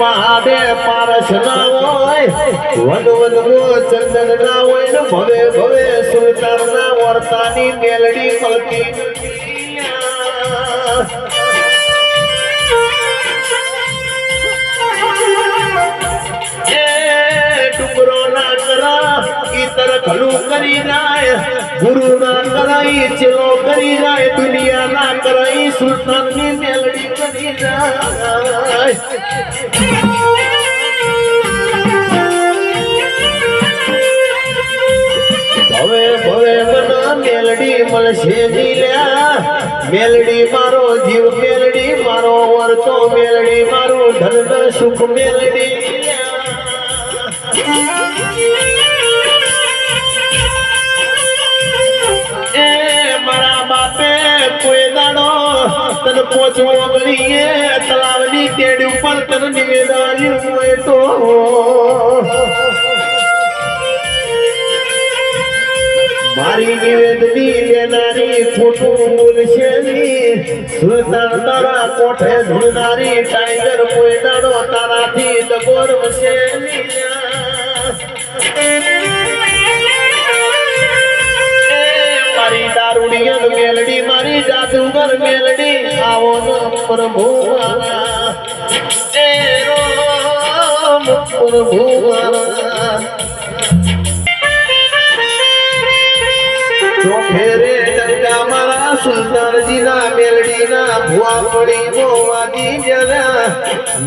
આડે પારસ ના હોય વન વન ચંદન ના હોય ને ભવે ભવે સુલતાન ના વર્તાની મેલડી મળતી કરા ઈતર કરી નાય ગુરુ ના કરાઈ ચેલો કરી કરાઈ સુલતાનની મેલડી કરી જાય. હવે ભવે મના મેલડી મળશે નીલ્યા મેલડી મારો જીવ, મેલડી મારો વરતો મેલડી મારું ધન, સુખ, મેલડી પોચવો કરીએ, તલાવની કેડી ઉપર તને નિવેદન હોય તો મારી નિવેદની લેનારી ખોટું બોલશે તારા કોઠે ધૂળનારી ટાઈગર કોઈ દાડો તારાથી દગોર મારી મેલડી, મારી જાદુગર મેલડી, આવો પ્રભુ પ્રભુ ફેરે ડંકા મારા સુલતાનજીના પડી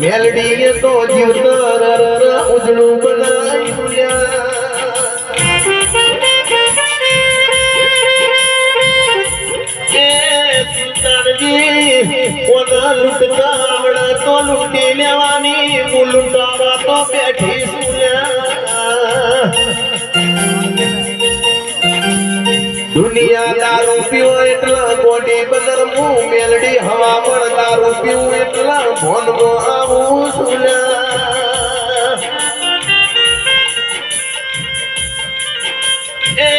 મેલડીએ તો જીવતર ઉજળું બનાવ્યું. કોના તો લૂંટી લેવાની હું લૂંટાવા તો બેઠી દુનિયા દારૂ પીવો એટલા બોડી બદર હું મેલડી હવા પણ દારૂ પીવું એટલા ભોનગો આવું સુલ્યા એ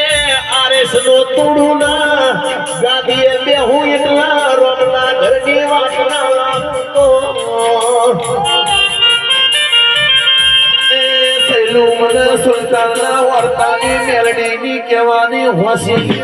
આરએસ નો તોડું ના ગાદીએ બેહું એટલા રોમના ઘરની થયેલું મને સુલતાનના વર્તાની મેલડીની કહેવાની હોશી.